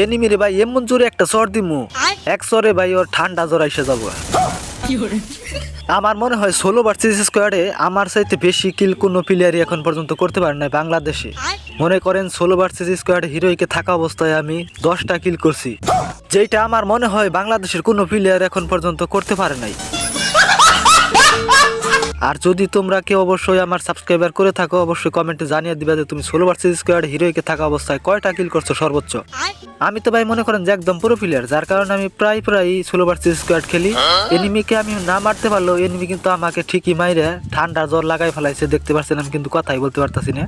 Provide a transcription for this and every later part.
এনিমিরে ভাই এমন জোরে একটা চর দিমু। এক চরে ভাই ওর ঠান্ডা জ্বর এসে যাব। আমার মনে হয় ষোলো ভার্সেস স্কোয়াডে আমার চাইতে বেশি কিল কোনো প্লেয়ারই এখন পর্যন্ত করতে পারে নাই বাংলাদেশে। মনে করেন ষোলো ভার্সেস স্কোয়াড হিরোইকে থাকা অবস্থায় আমি দশটা কিল করছি। যেটা আমার মনে হয় বাংলাদেশের কোনো প্লেয়ার এখন পর্যন্ত করতে পারে নাই। আর যদি তোমরা কেউ অবশ্যই আমার সাবস্ক্রাইবার করে থাকো অবশ্যই কমেন্টে জানিয়ে দিবে যে তুমি ষোলো ভার্সেস স্কোয়াড হিরোইকে থাকা অবস্থায় কয়টা কিল করছ সর্বোচ্চ। আমি তো ভাই মনে করেন যে একদম পুরো প্লেয়ার যার কারণে আমি প্রায় প্রায় ষোলো ভার্সেস স্কোয়াড খেলি। এনিমিকে আমি না মারতে পারলেও এনিমি কিন্তু আমাকে ঠিকই মাইরে ঠান্ডা জ্বর লাগাই ফেলাইছে দেখতে পাচ্ছেন আমি কিন্তু কথাই বলতে পারতাছি না।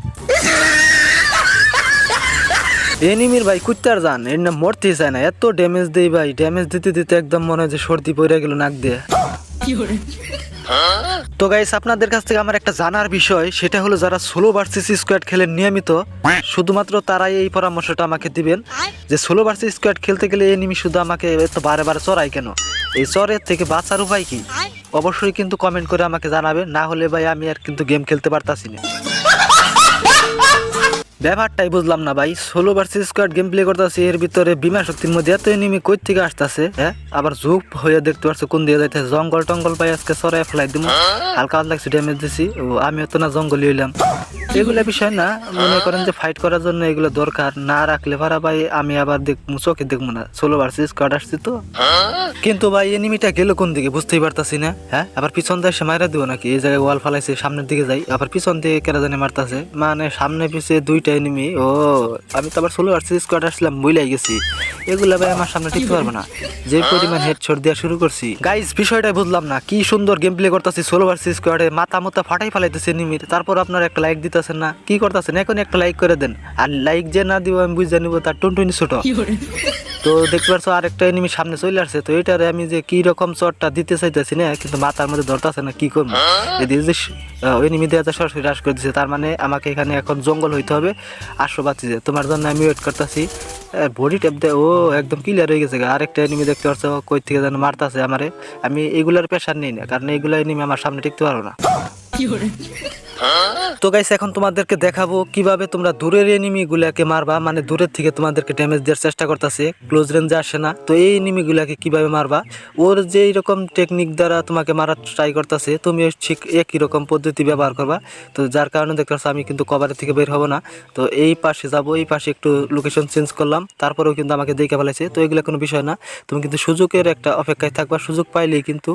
এনিমির ভাই কুত্তার যান এর না মরতেই চায় না এত ড্যামেজ দেই ভাই ড্যামেজ দিতে দিতে একদম মনে হয় যে সর্দি পড়ে গেল নাক দিয়ে। তো গাইস আপনাদের কাছ থেকে আমার একটা জানার বিষয় সেটা হলো যারা ষোলো ভার্সেস স্কোয়াড খেলেন নিয়মিত শুধুমাত্র তারাই এই পরামর্শটা আমাকে দিবেন যে সোলো ভার্সেস স্কোয়াড খেলতে গেলে এনিমি শুধু আমাকে এত বারে বারে চড়াই কেন? এই চরের থেকে বাঁচার উপায় কি? অবশ্যই কিন্তু কমেন্ট করে আমাকে জানাবেন না হলে ভাই আমি আর কিন্তু গেম খেলতে পারতাছি না। ব্যাপারটাই বুঝলাম না ভাই। ষোলো ভার্সেস স্কোয়াড গেম প্লে করতেছে এর ভিতরে বিমা শক্তির মধ্যে এত এনিমি কই থেকে আসতেছে হ্যাঁ? আবার ঝুপ হয়ে দেখতে পারছ কোন দিয়ে যাইতে জঙ্গল টঙ্গল পাই আজকে সরাই ফেলাই দিব হালকা হালকা কিছু ড্যামেজ দিছি। ও আমিও তো না জঙ্গলই হইলাম। এগুলো বিষয় না, মনে করেন যে ফাইট করার জন্য এগুলো দরকার। না রাখলে ভাড়া ভাই, আমি আবার দেখব চোখে দেখব না। ষোলো ভার্সেস স্কোয়াড আসছি তো। কিন্তু ভাই এনিমিটা গেল কোন দিকে বুঝতেই পারতাছি না হ্যাঁ? আবার পিছন দিয়ে সে মাইরা দিব নাকি? এই জায়গায় ওয়াল ফালাইছে, সামনের দিকে যাই। আবার পিছন দিয়ে কেরা জানি মারতাছে। মানে সামনে পিছে দুইটা এনিমি ও, আমি তো আবার ষোলো ভার্সেস স্কোয়াড আসলাম বইলাই গেছি। এগুলা ভাই আমার সামনে টিকতে পারব না। যে পরিমাণ হেড হেডশট দেওয়া শুরু করছি। গাইস বিষয়টাই বুঝলাম না। কি সুন্দর গেম প্লে করতেছি ষোলো ভার্সেস স্কোয়াডে মাথা মতো ফাটাই ফেলাইতেছে এনিমির তারপর আপনার একটা লাইক দিতেছেন না? কি করতেছেন? এখন একটা লাইক করে দেন। আর লাইক যে না দিব আমি বুঝে নিব তার টুনটুনি ছোট। তো দেখতে পাচ্ছ আরেকটা এনিমি সামনে চলে আসছে। তো এটারে আমি যে কি রকম চটটা দিতে চাইতেছি না কিন্তু মাথার মধ্যে ধরতেছে না কি করব? এদিকে যে এনিমি দেওয়া সরাসরি হ্রাস করে দিচ্ছে তার মানে আমাকে এখানে এখন জঙ্গল হইতে হবে আসো বাচ্চি যে। তোমার জন্য আমি ওয়েট করতেছি। বডি ট্যাপ দেয় ও একদম ক্লিয়ার হয়ে গেছে আরেকটা এনিমি দেখতে পাচ্ছ কই থেকে যেন মারতাছে আমারে। আমি এগুলার প্রেশার নেই না কারণ এগুলা এনিমি আমার সামনে টিকতে পারো না। তো গাইস এখন তোমাদেরকে দেখাবো কীভাবে তোমরা দূরের এনিমি গুলাকে মারবা মানে দূরের থেকে তোমাদেরকে ড্যামেজ দেওয়ার চেষ্টা করতেছে। ক্লোজ রেঞ্জে আসে না। তো এই এনিমি গুলাকে কীভাবে মারবা? ওর যে রকম টেকনিক দ্বারা তোমাকে মারার ট্রাই করতেছে, তুমি ঠিক একই রকম পদ্ধতি ব্যবহার করবা। তো যার কারণে দেখতে আমি কিন্তু কভারের থেকে বের হব না। তো এই পাশে যাব, এই পাশে একটু লোকেশন চেঞ্জ করলাম। তারপরেও কিন্তু আমাকে দেখে ফেলেছে। তো এগুলো কোনো বিষয় না। তুমি কিন্তু সুযোগের একটা অপেক্ষায় থাকবা। সুযোগ পাইলেই কিন্তু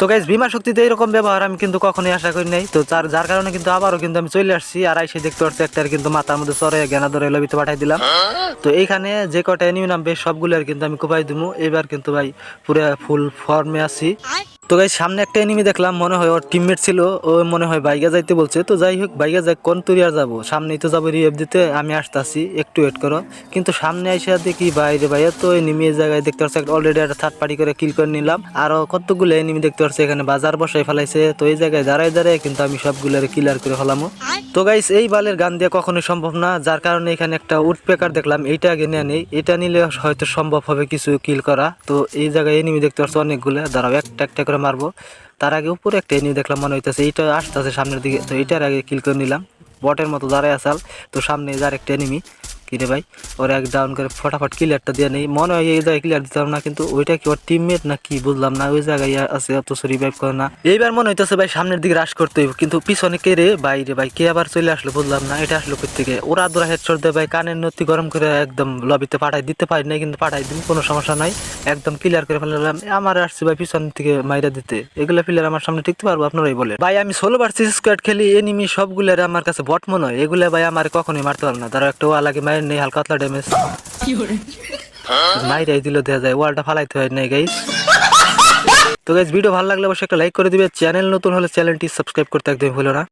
তো গাইজ বিমা শক্তিতে এরকম ব্যবহার আমি কিন্তু কখনোই আশা করি নাই। তো যার যার কারণে কিন্তু আবারও কিন্তু আমি চলে আসছি আর আইসে দেখতে পাচ্ছি একটা কিন্তু মাথার মধ্যে চরে গেনা ধরে লবিতে পাঠাই দিলাম। তো এইখানে যে কটা এনিমি নামবে সবগুলো আর কিন্তু আমি কোপাই দিব এবার কিন্তু ভাই পুরো ফুল ফর্মে আছি। তো গাই সামনে একটা এনিমি দেখলাম, মনে হয় ওর টিমমেট ছিল, ও মনে হয় বাইকে যাইতে বলছে। তো যাই হোক বাইকে যাই কোন তুরিয়ার যাব? সামনেই তো যাব রিয়েভ দিতে, আমি আসতেছি, একটু ওয়েট করো। কিন্তু সামনে এসে দেখি, বাইরে বাইরে তো এনিমি জায়গায় দেখতে পাচ্ছি অলরেডি একটা থার্ড পার্টি করে কিল করে নিলাম। আরও কতগুলো এনিমি দেখতে পাচ্ছি এখানে বাজার বসাই ফেলাইছে। তো এই জায়গায় দাঁড়ায় দাঁড়ায় কিন্তু আমি সবগুলোর কিলার করে ফেলামো। তো গাইস এই বালের গান দিয়ে কখনোই সম্ভব না, যার কারণে এখানে একটা উড পেকার দেখলাম, এইটা আগে নেওয়া নেই, এটা নিলে হয়তো সম্ভব হবে কিছু কিল করা। তো এই জায়গায় এনিমি দেখতে পাচ্ছি অনেকগুলো, দাঁড়াও, একটা একটা করে মারবো। তার আগে উপরে একটা এনিমি দেখলাম, মনে হইতেছে এইটা আসতেছে সামনের দিকে। তো এটার আগে কিল করে নিলাম। বটের মতো দাঁড়ায় আসাল তো সামনে যার একটা এনিমি কিরে ভাই? ওর এক ডাউন করে ফটাফট ক্লিয়ারটা দিয়ে নেই। মনে হয় এই জায়গায় ক্লিয়ার দিতাম না, কিন্তু ওইটা কি ওর টিমমেট না কি বুঝলাম না, ওই জায়গায় আছে, অত রিভাইভ করে না। এইবার মনে হইতেছে ভাই সামনের দিকে রাশ করতে হইব, কিন্তু পিছনে কে রে? বাইরে ভাই, কে আবার চলে আসলো বুঝলাম না, এটা আসলো থেকে ওরা দোরা হেডশট দেয় ভাই, কানের নতি গরম করে একদম লবিতে পাঠাই দিতে পারি না কিন্তু পাঠাই দিন কোনো সমস্যা নাই। একদম ক্লিয়ার করে ফেললাম আমার আসছে ভাই পিছন থেকে মাইরা দিতে। এগুলা প্লেয়ার আমার সামনে টিকতে পারব, আপনারাই বলে ভাই আমি ষোলো ভার্সেস স্কোয়াড খেলি এনিমি সবগুলার আমার কাছে বট মনে হয়, এগুলা ভাই আমার কখনোই মারতে পারব না। তারা একটা লাগে মায়ের নেই, হালকা পাতলা ড্যামেজ মাইরাই দিল দেওয়া যায়, ওয়ালটা ফালাইতে হয় নাই গাইস তো গাইস ভিডিও ভালো লাগলে অবশ্যই একটা লাইক করে দিবে। চ্যানেল নতুন হলে চ্যানেলটি সাবস্ক্রাইব করতে একদম ভুলো না।